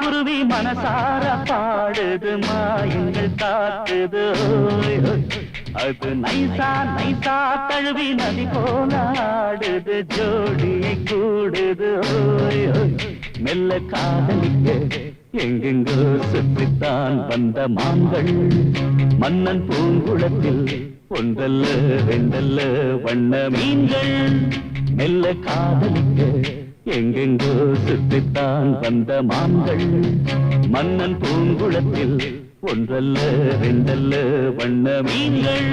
குருவி மனசார பாடுது மாயங்கள் காத்துது அது நைசா நைசா தழுவி நதி போல ஆடுது ஜோடியை கூடுது. மெல்ல காதலிக்க எங்கெங்கோ சுற்றித்தான் வந்த மான்கள். மன்னன் பூங்குளத்தில் ஒன்றல்ல ரெண்டல்ல வண்ண மீன்கள். மெல்ல காதலிக்க எங்கெங்கோ சுற்றித்தான் வந்த மான்கள் மன்னன் பூங்குளத்தில் ஒன்றல்ல ரெண்டல்ல வண்ண மீன்கள்.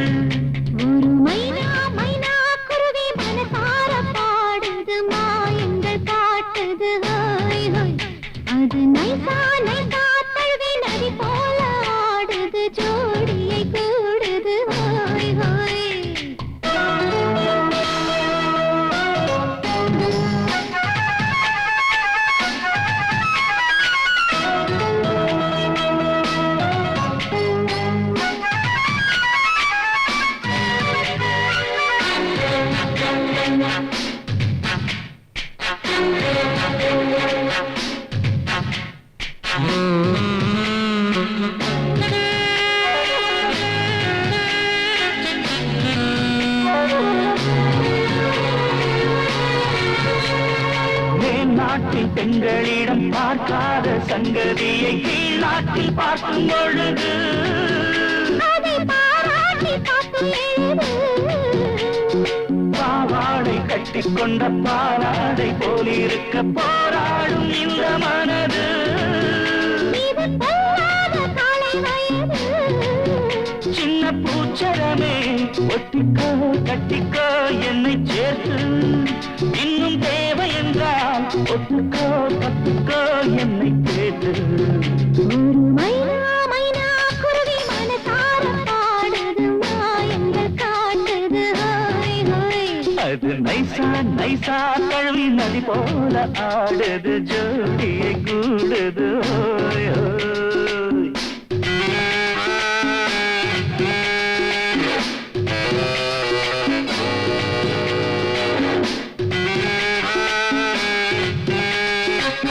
நாட்டில் பெண்களிடம் பார்க்காத சங்கதியை கீழ் நாட்டில் பார்க்கும் பொழுது பாவாடை கட்டிக்கொண்ட பாலாடை போலிருக்க போராடும் இந்த மனது ஒட்டிக்கோ கட்டிக்கோ என்னை சேர்த்து. இன்னும் தேவை என்றால் ஒத்துக்கோ பத்துக்கோ என்னை கேட்டு. அது நைசா நைசா கழுவி நதி போல ஆடுது ஜோடியை கூடுது. ஓய்,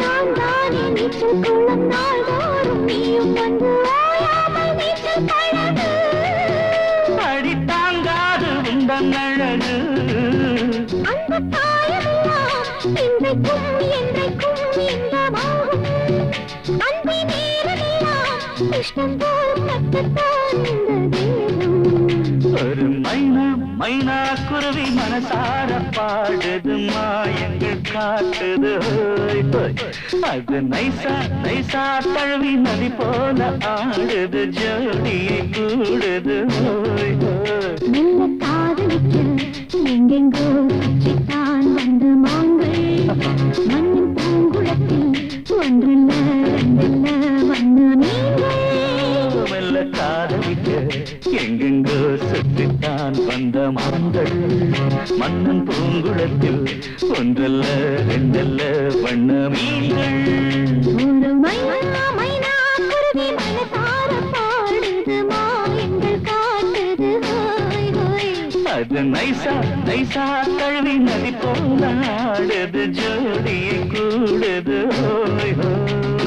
நான் தானே நீச்சல் குளம் நாள்தோறும் நீயும் வந்து ஓயாமல் நீச்சல் பழகு. அடி தாங்காது உந்தன் அழகு அந்த தாயமெல்லாம் இன்றைக்கும் என்றைக்கும் இன்பமாகும். அன்பின் நேரமெல்லாம் இஷ்டம் போல் கட்டத்தான் இந்த தேகம். ஒரு மைனா மைனா குருவி மனசார பாடுது மாயங்கள் காட்டுது. அது நைசா நைசா தழுவி நதி போல ஆடுது ஜோடியை கூடுது. காதலிக்க எங்கெங்கோ சுற்றித்தான் காதலிக்க எங்கெங்கோ சுற்றித்தான் வந்த மான்கள். மன்னன் பூங்குளத்தில் ஒன்றல்ல ரெண்டல்ல வண்ண மீன்கள் ஹோய் ஹோய். அது நைசா நைசா தழுவி நதி போல ஆடுது ஜோடியை கூடுது. ஓய், ஓய்.